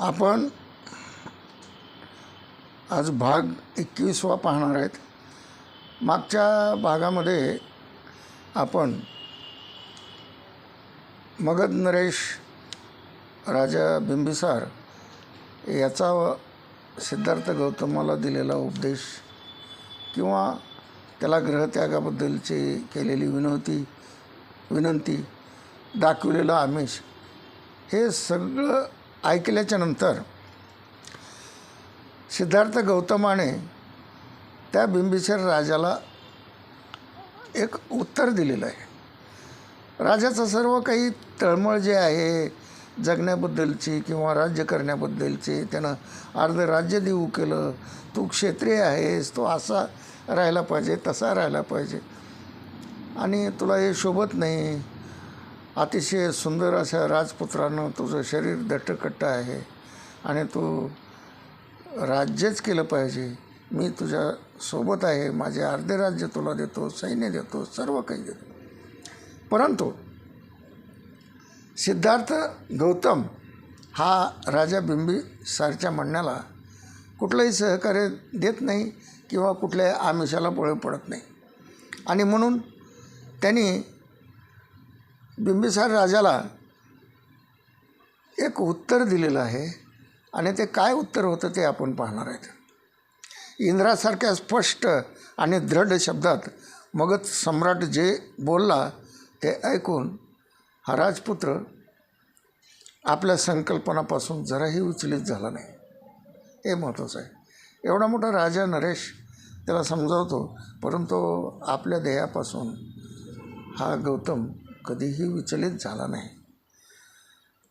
आपण आज भाग एकवीसवा पाहणार आहेत. मागच्या भागामध्ये आपण मगध नरेश राजा बिंबिसार याचा सिद्धार्थ गौतमाला दिलेला उपदेश किंवा त्याला ग्रहत्यागाबद्दलची केलेली विनवती विनंती दाखविलेलं आमिष हे सगळं ऐकल्याच्या नंतर सिद्धार्थ गौतमाने त्या बिंबिसर राजाला एक उत्तर दिलेलं आहे. राजाचं सर्व काही तळमळ जे आहे जगण्याबद्दलची किंवा राज्य करण्याबद्दलची त्यानं अर्ध राज्य देऊ केलं तू क्षेत्रीय आहेस तो असा राहायला पाहिजे तसा राहायला पाहिजे. आणि तुला हे शोभत नाही. अतिशय सुंदर अशा राजपुत्रानं तुझं शरीर दट्टकट्ट आहे आणि तू राज्यच केलं पाहिजे. मी तुझ्या सोबत आहे माझे अर्धे राज्य तुला देतो सैन्य देतो सर्व काही देतो. परंतु सिद्धार्थ गौतम हा राजा बिंबिसारच्या म्हणण्याला कुठलंही सहकार्य देत नाही किंवा कुठल्याही आमिषाला बळ पडत नाही. आणि म्हणून त्यांनी बिंबिसार राजाला एक उत्तर दिलेलं आहे आणि ते काय उत्तर होतं ते आपण पाहणार आहेत. इंद्रासारख्या स्पष्ट आणि दृढ शब्दात मगच सम्राट जे बोलला ते ऐकून हा राजपुत्र आपल्या संकल्पनापासून जराही उचलित झाला नाही. हे महत्त्वाचं आहे. एवढा मोठा राजा नरेश त्याला समजावतो परंतु आपल्या ध्येयापासून हा गौतम कधीही विचलित झाला नाही.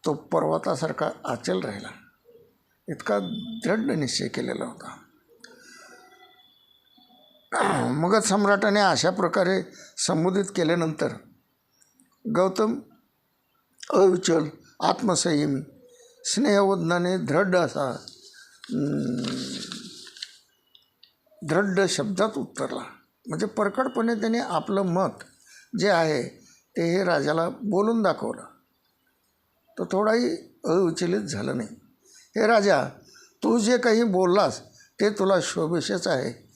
तो पर्वतासारखा आचल राहिला. इतका दृढ निश्चय केलेला होता. मगध सम्राटाने अशा प्रकारे संबोधित केल्यानंतर गौतम अविचल आत्मसंयमी स्नेहवदनाने दृढ असा दृढ शब्दात उत्तरला. म्हणजे परकडपणे त्याने आपलं मत जे आहे ते हे राजाला बोलून दाखवलं. तो थोडाही अविचलित झालं नाही. हे राजा तू जे काही बोललास ते तुला शोभेशच आहे.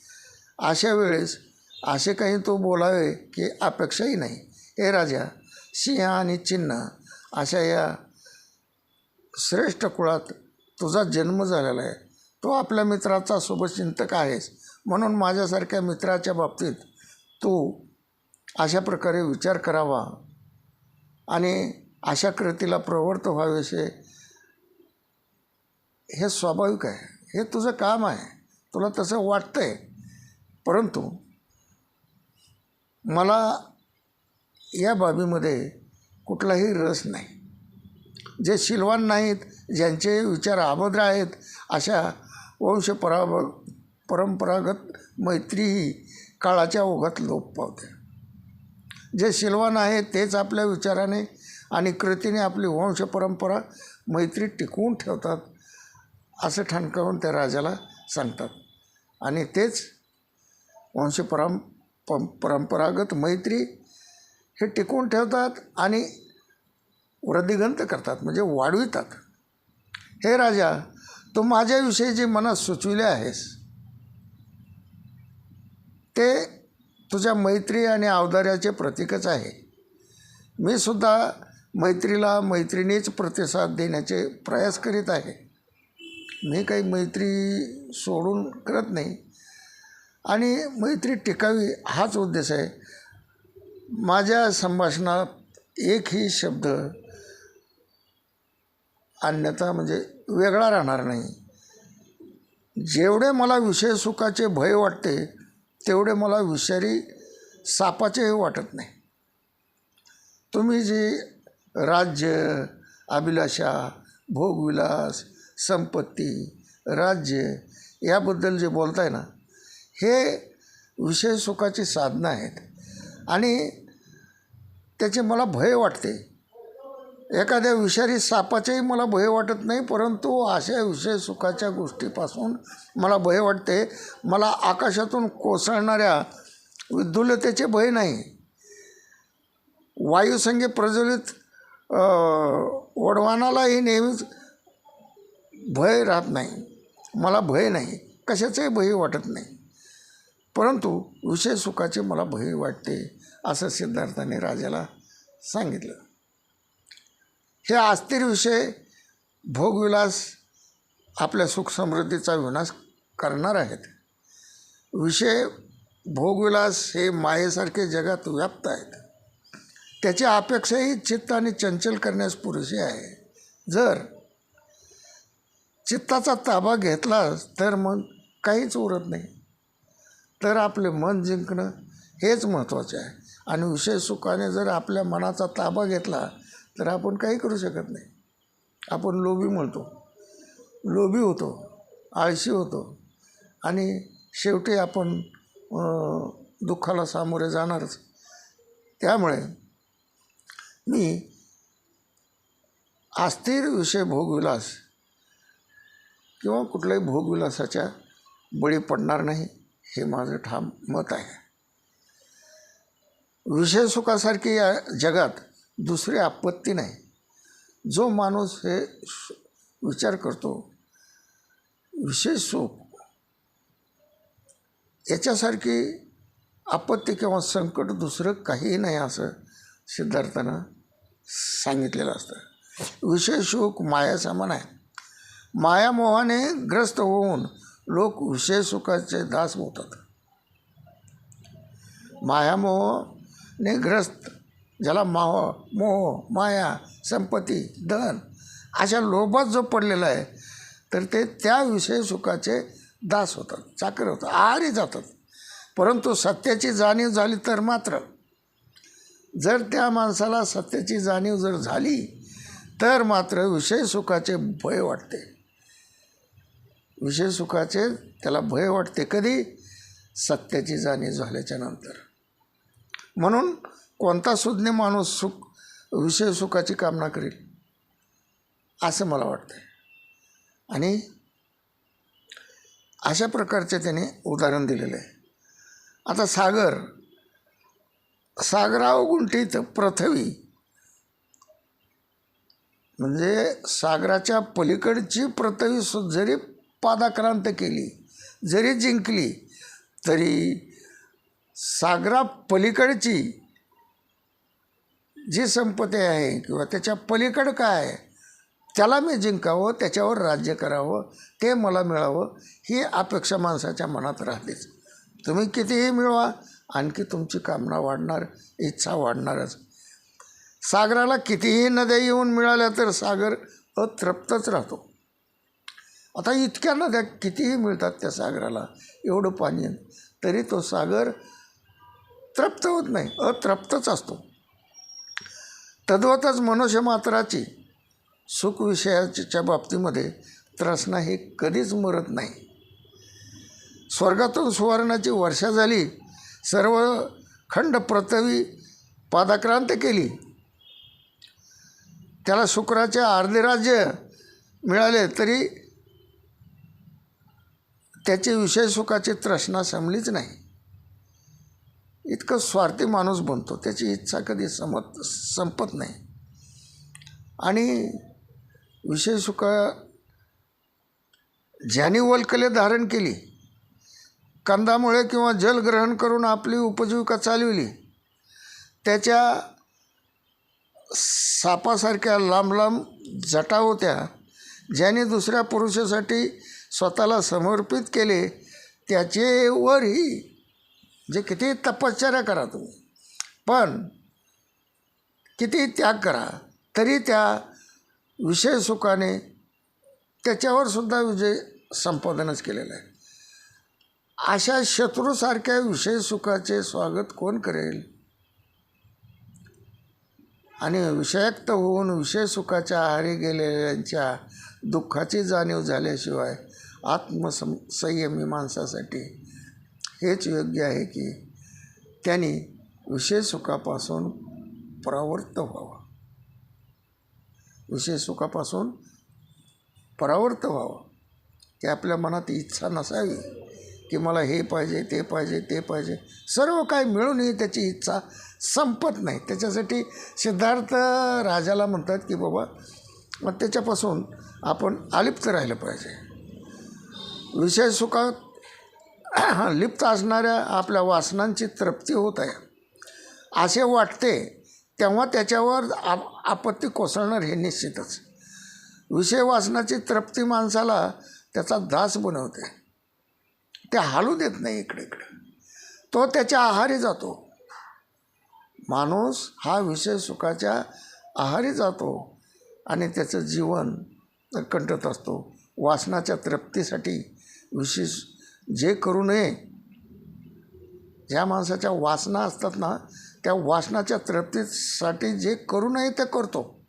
अशा वेळेस असे काही तो बोलावे की अपेक्षाही नाही. हे राजा सिंह आणि चिन्ह अशा या श्रेष्ठ कुळात तुझा जन्म झालेला आहे. तो आपल्या मित्राचा शुभचिंतक आहेस. म्हणून माझ्यासारख्या मित्राच्या बाबतीत तू अशा प्रकारे विचार करावा. आणि अशा कृतीला प्रवृत्त व्हावेसे हे स्वाभाविक आहे. हे तुझं काम आहे. तुला तसं वाटतं आहे परंतु मला या बाबीमध्ये कुठलाही रस नाही. जे शिलवान नाहीत ज्यांचे विचार अभद्र आहेत अशा वंश पराभ परंपरागत मैत्रीही काळाच्या ओघात लोप पावते. जे शिलवान आहे तेच आपल्या विचाराने आणि कृतीने आपली वंशपरंपरा मैत्री टिकवून ठेवतात असं ठणकावून त्या राजाला सांगतात. आणि तेच वंशपरं पं परंपरागत मैत्री हे टिकवून ठेवतात आणि वृद्धिगंत करतात म्हणजे वाढवितात. हे राजा तू माझ्याविषयी जे मनात सुचविले आहेस ते तुझ्या मैत्री आणि अवदार्याचे प्रतीकच आहे. मी सुद्धा मैत्रीला मैत्रिणीच प्रतिसाद देण्याचे प्रयास करीत आहे. मी काही मैत्री सोडून करत नाही. आणि मैत्री टिकावी हाच उद्देश आहे. माझ्या संभाषणात एकही शब्द अन्यथा म्हणजे वेगळा राहणार नाही. जेवढे मला विषय सुखाचे भय वाटते तेवढे मला विषारी सापाचेही वाटत नाही. तुम्ही जी राज्य अभिलाषा भोगविलास संपत्ती राज्य याबद्दल जे बोलताय ना हे विषय सुखाची साधनं आहेत. आणि त्याचे मला भय वाटते. एखाद्या विषारी सापाचेही मला भय वाटत नाही परंतु अशा विषय सुखाच्या गोष्टीपासून मला भय वाटते. मला आकाशातून कोसळणाऱ्या विद्युलतेचे भय नाही. वायुसंगे प्रज्वलित वडवानालाही नेहमीच भय राहत नाही. मला भय नाही. कशाचंही भय वाटत नाही. परंतु विषय सुखाचे मला भय वाटते असं सिद्धार्थाने राजाला सांगितलं. हे अस्थिर विषय भोगविलास आपल्या सुख समृद्धीचा विनाश करणार आहेत. विषय भोगविलास हे मायेसारखे जगात व्याप्त आहेत. त्याची अपेक्षाही चित्त आणि चंचल करण्यास पुरेशी आहे. जर चित्ताचा ताबा घेतलास तर मग काहीच उरत नाही. तर आपले मन जिंकणं हेच महत्त्वाचे आहे. आणि विषय सुखाने जर आपल्या मनाचा ताबा घेतला तर आपण काही करू शकत नाही. आपण लोभी म्हणतो. लोभी होतो आळशी होतो आणि शेवटी आपण दुःखाला सामोरे जाणारच. त्यामुळे मी अस्थिर विषय भोगविलास किंवा कुठल्याही भोगविलासाच्या बळी पडणार नाही हे माझं ठाम मत आहे. विषय सुखासारखी या जगात दुसरी आपत्ती नाही. जो माणूस हे श- विचार करतो विषय सुख याच्यासारखी आपत्ती किंवा संकट दुसरं काहीही नाही असं सिद्धार्थानं सांगितलेलं असतं. विषय सुख मायासमान आहे. मायामोहाने ग्रस्त होऊन लोक विषय सुखाचे दास होतात. मायामोहने ग्रस्त ज्याला माह मोह माया संपत्ती धन अशा लोभात जो पडलेला आहे तर ते त्या विषय सुखाचे दास होतात चाकर होतात आहारी जातात. परंतु सत्याची जाणीव झाली तर मात्र जर त्या माणसाला सत्याची जाणीव जर झाली तर मात्र विषय सुखाचे भय वाटते. विषय सुखाचे त्याला भय वाटते कधी? सत्याची जाणीव झाल्याच्यानंतर. म्हणून कोणता सुज्ञ माणूस सुख विषय सुखाची कामना करेल? असं मला वाटतं आणि अशा प्रकारचे त्याने उदाहरण दिलेलं आहे. आता सागर सागराव गुंठीत पृथ्वी म्हणजे सागराच्या पलीकडची पृथ्वी सु जरी पादाक्रांत केली जरी जिंकली तरी सागरा पलीकडची जी संपत्ती आहे किंवा त्याच्या पलीकडं काय आहे त्याला मी जिंकावं त्याच्यावर राज्य करावं ते मला मिळावं ही अपेक्षा माणसाच्या मनात राहतेच. तुम्ही कितीही मिळवा आणखी तुमची कामना वाढणार इच्छा वाढणारच. सागराला कितीही नद्या येऊन मिळाल्या तर सागर अतृप्तच राहतो. आता इतक्या नद्या कितीही मिळतात त्या सागराला एवढं पाणी तरी तो सागर तृप्त होत नाही अतृप्तच असतो. तद्वतच मनुष्य मात्राची सुखविषयाच्या बाबतीमध्ये त्रसना ही कधीच मरत नाही. स्वर्गातून सुवर्णाची वर्षा झाली सर्व खंड प्रथवी पादाक्रांत केली. त्याला शुक्राचे अर्धे राज्य मिळाले तरी त्याची विषय सुखाची त्रसना संपलीच नाही. इतकं स्वार्थी माणूस बनतो त्याची इच्छा कधी समत संपत नाही. आणि विषय सुख ज्याने वलकले धारण केली कंदामुळे किंवा जल ग्रहण करून आपली उपजीविका चालविली त्याच्या सापासारख्या लांब लांब जटा होत्या ज्याने दुसऱ्या पुरुषासाठी स्वतःला समर्पित केले त्याचेवरही जे किती तपश्चर्या करा तुम्ही. पण किती त्याग करा तरी त्या विषय सुखाने त्याच्यावर सुद्धा विजय संपादनच केलेलं आहे. अशा शत्रूसारख्या विषय सुखाचे स्वागत कोण करेल? आणि विषयक्त होऊन विषय सुखाच्या आहारी गेलेल्यांच्या दुःखाची जाणीव झाल्याशिवाय आत्मसं संयमी माणसासाठी हेच योग्य आहे की त्यांनी विषय सुखापासून परावृत्त व्हावं. विषय सुखापासून परावृत्त व्हावं. की आपल्या मनात इच्छा नसावी की मला हे पाहिजे ते पाहिजे ते पाहिजे. सर्व काय मिळूनही त्याची इच्छा संपत नाही. त्याच्यासाठी सिद्धार्थ राजाला म्हणतात की बाबा मग त्याच्यापासून आपण अलिप्त राहिलं पाहिजे. विषय सुखात लिप्त असणाऱ्या आपल्या वासनांची तृप्ती होत आहे. असे वाटते तेव्हा त्याच्यावर आप आपत्ती कोसळणार हे निश्चितच. विषय वासनाची तृप्ती माणसाला त्याचा दास बनवते. ते हालू देत नाही इकडे इकडे तो त्याच्या आहारी जातो. माणूस हा विषय सुखाच्या आहारी जातो आणि त्याचं जीवन कंटत असतो. वासनाच्या तृप्तीसाठी विशेष जे करू नये ज्या माणसाच्या वासना असतात ना त्या वासनाच्या तृप्तीसाठी जे करू नये ते करतो.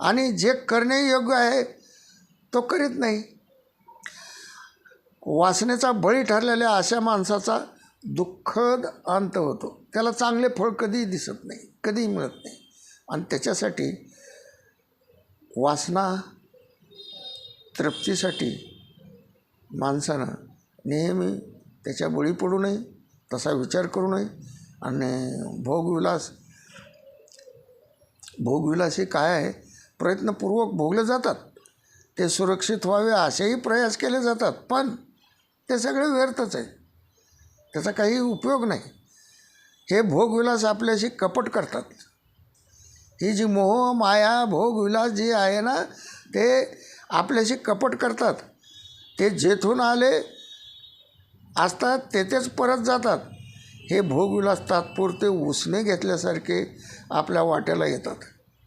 आणि जे करणे योग्य आहे तो करीत नाही. वासनेचा बळी ठरलेल्या अशा माणसाचा दुःखद अंत होतो. त्याला चांगले फळ कधीही दिसत नाही कधीही मिळत नाही. आणि त्याच्यासाठी वासना तृप्तीसाठी माणसानं नेहमी त्याच्या बळी पडू नये तसा विचार करू नये. आणि भोगविलास भोगविलास हे काय आहे? प्रयत्नपूर्वक भोगले जातात. ते सुरक्षित व्हावे असेही प्रयास केले जातात पण ते सगळे व्यर्थच आहे. त्याचा काही उपयोग नाही. हे भोगविलास आपल्याशी कपट करतात. ही जी मोह माया भोगविलास जी आहे ना ते आपल्याशी कपट करतात. ते जेथून आले असतात तेथेच परत जातात. हे भोगविलास तात्पुरते उसने घेतल्यासारखे आपल्या वाट्याला येतात.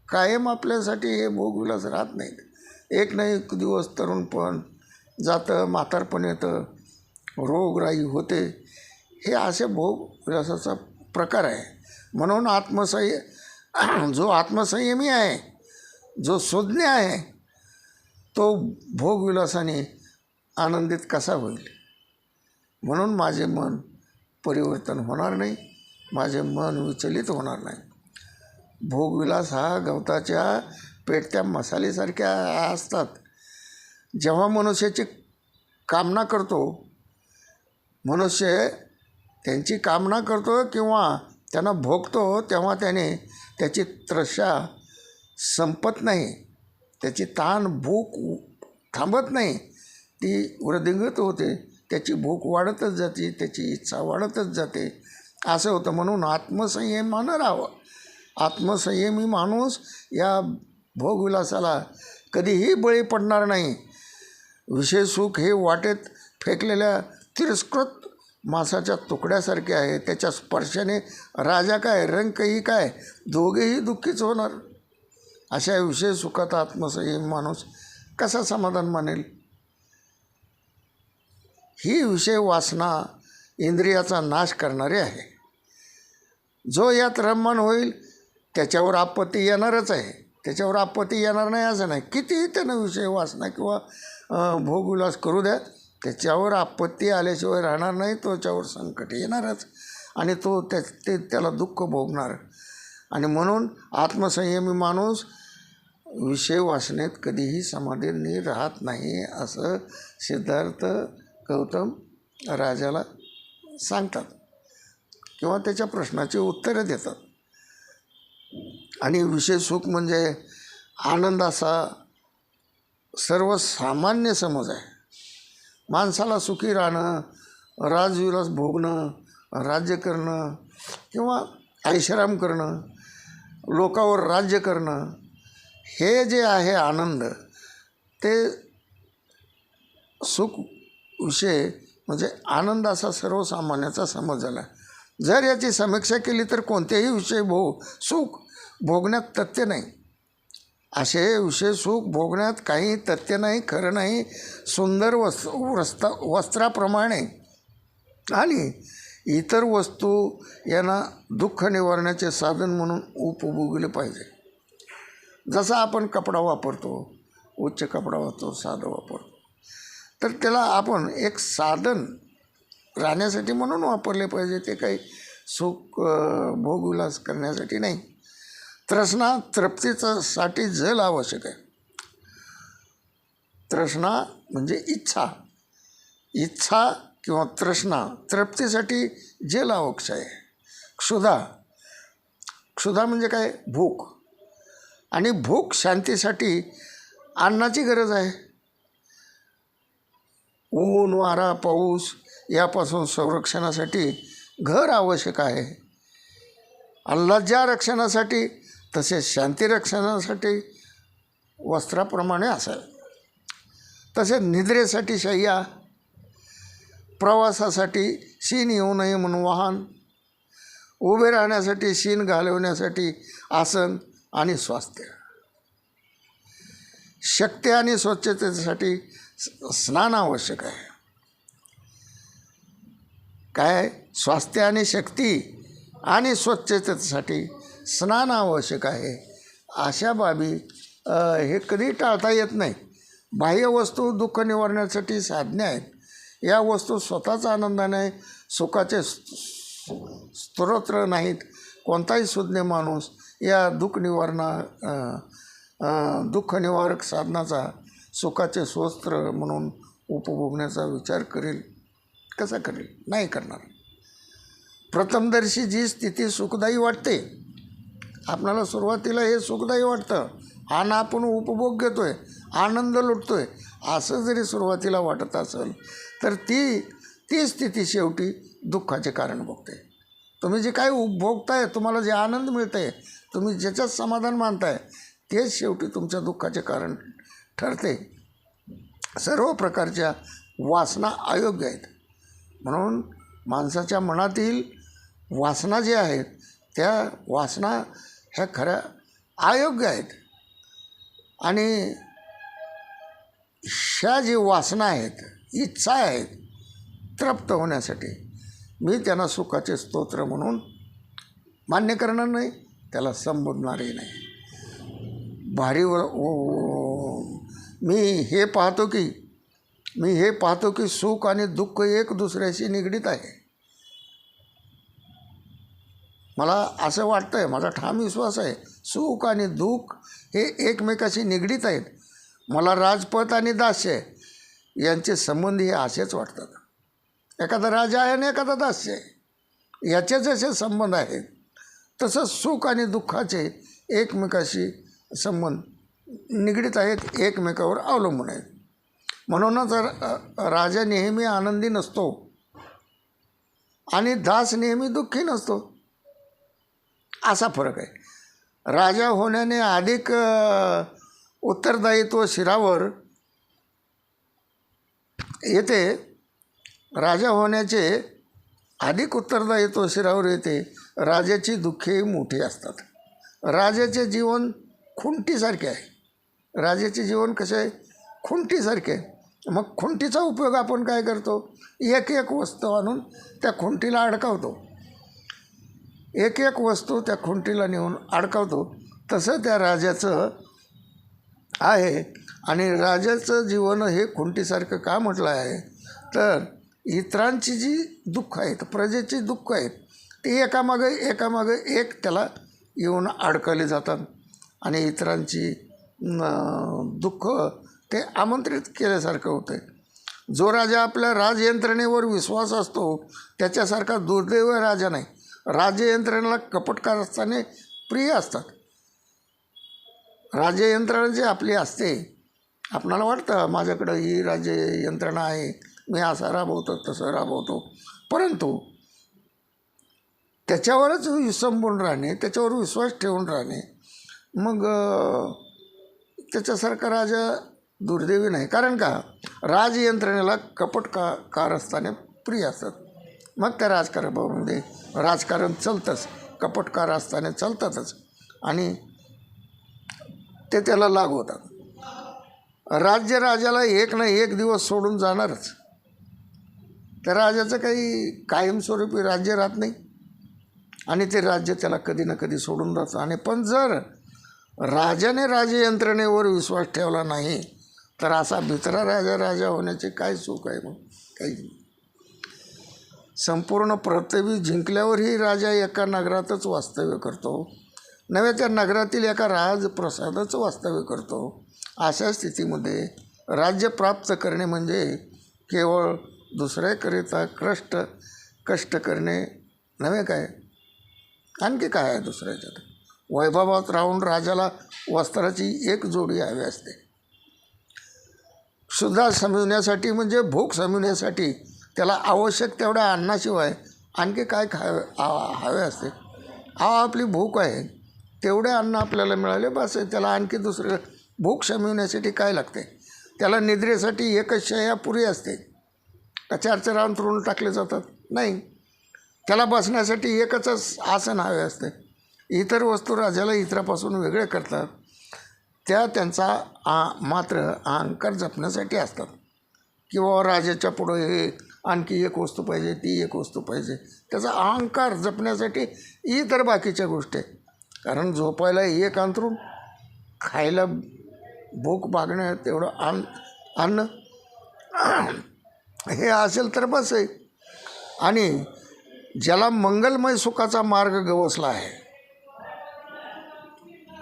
कायम आपल्यासाठी हे भोगविलास राहत नाहीत. एक ना एक दिवस तरुणपण जातं म्हातारपण येतं रोगराई होते. हे असे भोगविलासाचा प्रकार आहे. म्हणून आत्मसंय जो आत्मसंयमी आहे जो सुज्ञ आहे तो भोगविलासाने आनंदित कसा होईल? म्हणून माझे मन परिवर्तन होणार नाही माझे मन विचलित होणार नाही. भोगविलास हा गवताच्या पेटत्या मसालेसारख्या असतात. जेव्हा मनुष्याची कामना करतो मनुष्य त्यांची कामना करतो किंवा त्यांना भोगतो तेव्हा त्याने त्याची त्रशा संपत नाही. त्याची ताण भूक थांबत नाही. ती वृद्धिंगत होते. त्याची भूक वाढतच जाते त्याची इच्छा वाढतच जाते. असं होतं म्हणून आत्मसंयमानं राहावं. आत्मसंयमी माणूस या भोगविलासाला कधीही बळी पडणार नाही. विषय सुख हे वाटेत फेकलेल्या तिरस्कृत मासाच्या तुकड्यासारखे आहे. त्याच्या स्पर्शाने राजा काय रंकही काय दोघेही दुःखीच होणार. अशा विषय सुखात आत्मसंयम माणूस कसा समाधान मानेल? ही विषय वासना इंद्रियाचा नाश करणारी आहे. जो यात रममान होईल त्याच्यावर आपत्ती येणारच आहे. त्याच्यावर आपत्ती येणार नाही असं नाही. कितीही त्यानं विषय वासना किंवा भोगविलास करू द्या त्याच्यावर आपत्ती आल्याशिवाय राहणार नाही त्याच्यावर संकट येणारच आणि तो त्या ते त्याला दुःख भोगणार. आणि म्हणून आत्मसंयमी माणूस विषय वासनेत कधीही समाधीने राहत नाही असं सिद्धार्थ गौतम राजाला सांगतात किंवा त्याच्या प्रश्नाची उत्तरं देतात. आणि विषय सुख म्हणजे आनंद असा सर्वसामान्य समज आहे. माणसाला सुखी राहणं राजविलास भोगणं राज्य करणं किंवा ऐशराम करणं लोकावर राज्य करणं हे जे आहे आनंद ते सुख विषय म्हणजे आनंद असा सर्वसामान्याचा समज झाला जर याची समीक्षा केली तर कोणतेही विषय भो सुख भोगण्यात तथ्य नाही. असे विषय सुख भोगण्यात काही तथ्य नाही खरं नाही सुंदर वस् वस्ता वस्त्राप्रमाणे. आणि इतर वस्तू यांना दुःख निवारण्याचे साधन म्हणून उपभोगले पाहिजे. जसा आपण कपडा वापरतो उच्च कपडा वापरतो साधं वापरतो. तर त्याला आपण एक साधन राहण्यासाठी म्हणून वापरले पाहिजे. ते काही सुख भोगविलास करण्यासाठी नाही. त्रसना तृप्तीसाठी जल आवश्यक आहे. त्रसना म्हणजे इच्छा. इच्छा किंवा तृष्णा तृप्तीसाठी जल आवश्यक आहे. क्षुधा. क्षुधा म्हणजे काय? भूक. आणि भूक शांतीसाठी अन्नाची गरज आहे. ऊन वारा पाऊस यापासून संरक्षणासाठी घर आवश्यक आहे. अल्लाच्या रक्षणासाठी तसेच शांती रक्षणासाठी वस्त्राप्रमाणे असावे. तसेच निद्रेसाठी शय्या प्रवासासाठी शीन येऊ नये म्हणून वाहन उभे राहण्यासाठी शीन घालवण्यासाठी आसन आणि स्वास्थ्य. शक्ती आणि स्वच्छतेसाठी स्नान आवश्यक आहे. काय? स्वास्थ्य आणि शक्ती आणि स्वच्छतेसाठी स्नान आवश्यक आहे. अशा बाबी हे कधी टाळता येत नाही. बाह्य वस्तू दुःख निवारण्यासाठी साधने आहेत. या वस्तू स्वतःच आनंदाने सुखाचे स्तोत्र नाहीत. कोणताही सुज्ञ माणूस या दुःख निवारणा दुःख निवारक साधनाचा सुखाचे स्वस्त्र म्हणून उपभोगण्याचा विचार करेल. कसा करेल? नाही करणार. प्रथमदर्शी जी स्थिती सुखदायी वाटते आपणाला सुरुवातीला हे सुखदायी वाटतं. आणि आपण उपभोग घेतो आहे आनंद लुटतो आहे असं जरी सुरुवातीला वाटत असेल तर ती ती स्थिती शेवटी दुःखाचे कारण बघते. तुम्ही जे काय उपभोगताय तुम्हाला जे आनंद मिळत आहे तुम्ही ज्याच्यात समाधान मानताय तेच शेवटी तुमच्या दुःखाचे कारण ठरते. सर्व प्रकारच्या वासना अयोग्य आहेत. म्हणून माणसाच्या मनातील वासना ज्या आहेत त्या वासना ह्या खऱ्या अयोग्य आहेत. आणि ह्या जी वासना आहेत इच्छा आहेत तृप्त होण्यासाठी मी त्यांना सुखाचे स्तोत्र म्हणून मान्य करणार नाही त्याला संबोधणारही नाही. भारी व- मी हे पाहतो की मी हे पाहतो की सुख आणि दुःख एक दुसऱ्याशी निगडीत आहे. मला असं वाटतं आहे माझा ठाम विश्वास आहे सुख आणि दुःख हे एकमेकाशी निगडीत आहेत. मला राजपथ आणि दास्य यांचे संबंध हे असेच वाटतात. एखादा राजा आहे आणि एखादा दास्य आहे याचे जसे संबंध आहेत. तसंच सुख आणि दुःखाचे एकमेकाशी संबंध निगडीत आहेत एकमेकावर अवलंबून आहेत. म्हणूनच राजा नेहमी आनंदी नसतो आणि दास नेहमी दुःखी नसतो असा फरक आहे. राजा होण्याने अधिक उत्तरदायित्व शिरावर येते राजा होण्याचे अधिक उत्तरदायित्व शिरावर येते राजाची दुःखे मोठी असतात. राजाचे जीवन खुंटीसारखे आहे. राजाचे जीवन कसे आहे? खुंटीसारखे मग खुंटीचा उपयोग आपण काय करतो? एक एक वस्तू आणून त्या खुंटीला अडकावतो. एक एक वस्तू त्या खुंटीला नेऊन अडकावतो. तसं त्या राजाचं आहे आणि राजाचं जीवन हे खुंटीसारखं का म्हटलं आहे? तर इतरांची जी दुःख आहेत प्रजेची दुःख आहेत ती एकामागं एकामागं एक त्याला येऊन अडकले जातात. आणि इतरांची दुःख ते आमंत्रित केल्यासारखं होतं जो राजा आपल्या राजयंत्रणेवर विश्वास असतो त्याच्यासारखा दुर्दैव राजा नाही. राजयंत्रणेला कपटकार असताना प्रिय असतात. राज्ययंत्रणा जी आपली असते आपणाला वाटतं माझ्याकडं ही राज्य यंत्रणा आहे मी असा राबवतो तसं राबवतो. परंतु त्याच्यावरच विसंबून राहणे त्याच्यावर विश्वास ठेवून राहणे मग त्याच्यासारखा राजा दुर्दैवी नाही. कारण का? राजयंत्रणेला कपट का कारस्थाने प्रिय असतात मग त्या राजकारणामध्ये राजकारण चालतंच. कपटकार असताना चालतातच. आणि ते त्याला लागू होतात. राज्य राजाला एक ना एक दिवस सोडून जाणारच. त्या राजाचं काही कायमस्वरूपी राज्य राहत नाही. आणि ते राज्य त्याला कधी ना कधी सोडून जातं. आणि पण जर राजाने राजयंत्रणेवर विश्वास ठेवला नाही तर असा भित्रा राजा राजा होण्याचे काय सुख आहे मग? काही संपूर्ण पृथ्वी जिंकल्यावरही राजा एका नगरातच वास्तव्य करतो. नव्हे त्या नगरातील एका राजप्रसादाचं वास्तव्य करतो. अशा स्थितीमध्ये राज्य प्राप्त करणे म्हणजे केवळ दुसऱ्याकरिता कष्ट कष्ट करणे नव्हे काय? आणखी काय आहे दुसऱ्याच्यात वैभवात राहून राजाला वस्त्राची एक जोडी हवी असते. सुद्धा समिवण्यासाठी म्हणजे भूक समिवण्यासाठी त्याला आवश्यक तेवढ्या अन्नाशिवाय आणखी काय खावे हवे असते? हा आपली भूक आहे. तेवढे अन्न आपल्याला मिळाले बस त्याला आणखी दुसरं भूक शमविण्यासाठी काय लागते? त्याला निद्रेसाठी एकच शया पुरी असते. का चार चार अंतरून टाकले जातात. नाही. त्याला बसण्यासाठी एकच आसन हवे असते. इतर वस्तू राजाला इतरापासून वेगळे करतात त्या त्यांचा आ मात्र अहंकार जपण्यासाठी असतात. किंवा राजाच्या पुढं हे आणखी एक वस्तू पाहिजे ती एक वस्तू पाहिजे. त्याचा अहंकार जपण्यासाठी इतर बाकीच्या गोष्टी आहेत. कारण झोपायला एक अंतरून खायला भूक भागणं तेवढं अन्न अन्न हे असेल तर बस आहे आणि ज्याला मंगलमय सुखाचा मार्ग गवसला आहे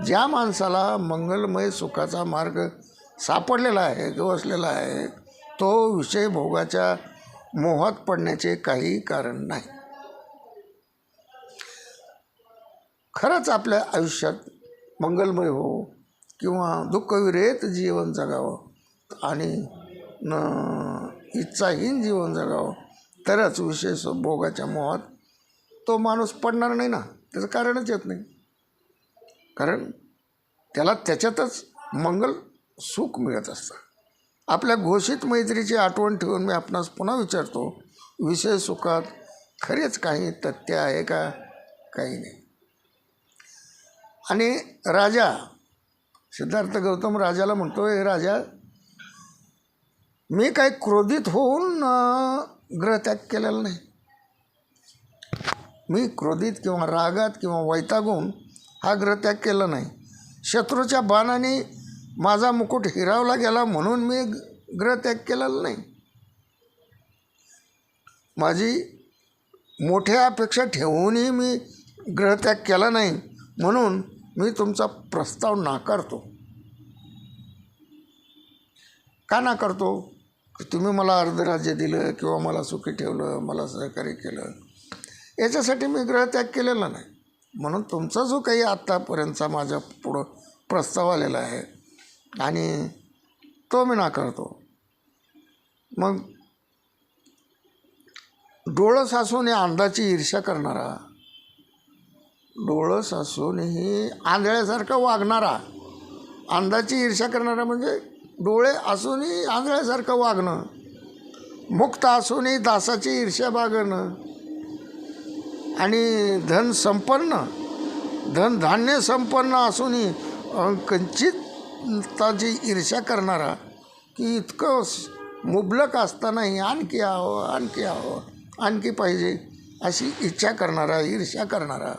ज्या माणसाला मंगलमय सुखाचा मार्ग सापडलेला आहे गवसलेला आहे तो विषय भोगाच्या मोहात पडण्याचे काही कारण नाही. खरंच आपल्या आयुष्यात मंगलमय हो किंवा दुःखविरहित जीवन जगावं आणि न इच्छाहीन जीवन जगावं तरच विशेष भोगाच्या मोहात तो माणूस पडणार नाही ना? त्याचं कारणच येत नाही. कारण त्याला त्याच्यातच मंगल सुख मिळत असतं. आपल्या घोषित मैत्रीची आठवण ठेवून मी आपणास पुन्हा विचारतो विषय सुखात खरेच काही तथ्य आहे का? काही नाही. आणि राजा सिद्धार्थ गौतम राजाला म्हणतो हे राजा मी काही क्रोधित होऊन ग्रहत्याग केलेला नाही. मी क्रोधित किंवा रागात किंवा वैतागून हा ग्रहत्याग केला नाही. शत्रूच्या बाणाने माझा मुकुट हिरावला गेला म्हणून मी ग्रहत्याग केलेला नाही. माझी मोठ्या अपेक्षा ठेवूनही मी ग्रहत्याग केला नाही म्हणून मी तुमचा प्रस्ताव नाकारतो. का नाकारतो? तुम्ही मला अर्धराज्य दिलं किंवा मला सुखी ठेवलं मला सहकार्य केलं. याच्यासाठी मी ग्रहत्याग केलेला नाही. म्हणून तुमचा जो काही आत्तापर्यंतचा माझ्या पुढं प्रस्ताव आलेला आहे आणि तो मी नाकारतो. मग डोळं सासून अंधाची ईर्ष्या करणारा डोळं सासूनही आंधळ्यासारखा वागणारा अंधाची ईर्ष्या करणारा म्हणजे डोळे असूनही आंधळ्यासारखं वागणं मुक्त असूनही दासाची ईर्ष्या बागणं आणि धन संपन्न धनधान्य संपन्न असूनही अं, कंचिताची ईर्ष्या करणारा की इतकं मुबलक असतानाही आणखी हवं आणखी हवं आणखी पाहिजे अशी इच्छा करणारा ईर्ष्या करणारा.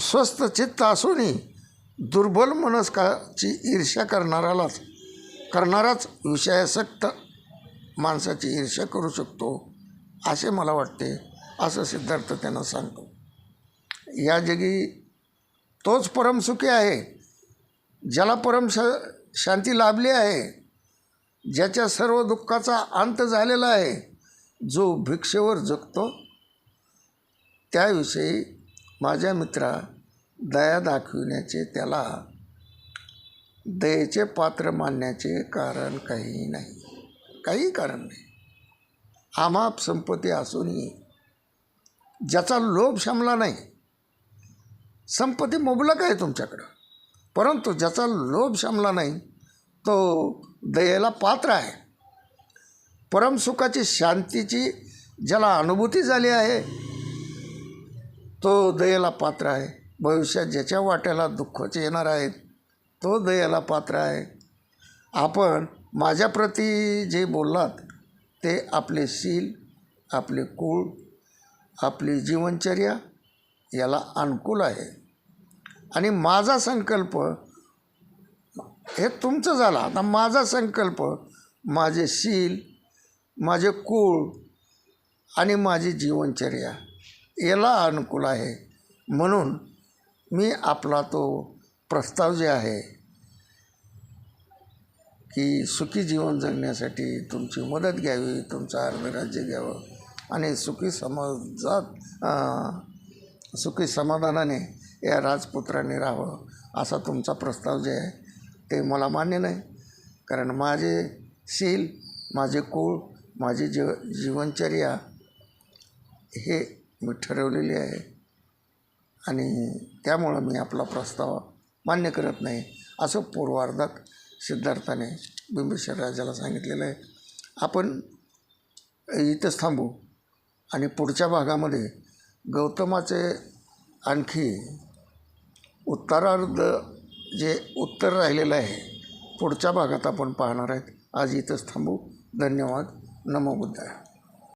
स्वस्थ चित्त असूनही दुर्बल मनस्काची ईर्ष्या करणारालाच करणाराच विषयासक्त माणसाची ईर्ष्या करू शकतो. असे मला वाटते असं सिद्धार्थ त्यांना सांगतो. या जगी तोच परमसुखी आहे ज्याला परम श शांती लाभली आहे ज्याच्या सर्व दुःखाचा अंत झालेला आहे जो भिक्षेवर जगतो. त्याविषयी माझ्या मित्रा दया दाखविण्याचे त्याला दयेचे पात्र मानण्याचे कारण काही नाही. काही कारण नाही. आमाप संपत्ती असूनही ज्याचा लोभ शमला नाही संपत्ती मुबलक आहे तुमच्याकडं. परंतु ज्याचा लोभ शमला नाही तो दयेला पात्र आहे. परमसुखाची शांतीची ज्याला अनुभूती झाली आहे तो दयेला पात्र आहे. भविष्यात ज्याच्या वाट्याला दुःखाचे येणार आहेत तो दयेला पात्र आहे. आपण माझ्याप्रती जे बोललात ते आपले शील आपले कुळ आपली जीवनचर्या याला अनुकूल आहे. आणि माझा संकल्प हे तुमचं झाला. आता माझा संकल्प माझे शील माझे कुळ आणि माझी जीवनचर्या याला अनुकूल आहे. म्हणून मी आपला तो प्रस्ताव जे आहे की सुखी जीवन जगण्यासाठी तुमची मदत घ्यावी तुमचं अर्धराज्य घ्यावं. आणि सुखी समाजात सुखी समाधानाने या राजपुत्राने राहावं असा तुमचा प्रस्ताव जे आहे ते मला मान्य नाही. कारण माझे शील माझे कुळ माझी जीव जीवनचर्या हे मी ठरवलेली आहे. आणि त्यामुळं मी आपला प्रस्ताव मान्य करत नाही. असं पूर्वार्धात सिद्धार्थाने बिंबेश्वर राजाला सांगितलेलं आहे आपण इथंच थांबू आणि पुढच्या भागामध्ये गौतमाचे आणखी उत्तरार्ध जे उत्तर राहिलेलं आहे पुढच्या भागात आपण पाहणार आहेत. आज इथंच थांबू. धन्यवाद. नमो बुद्धाय.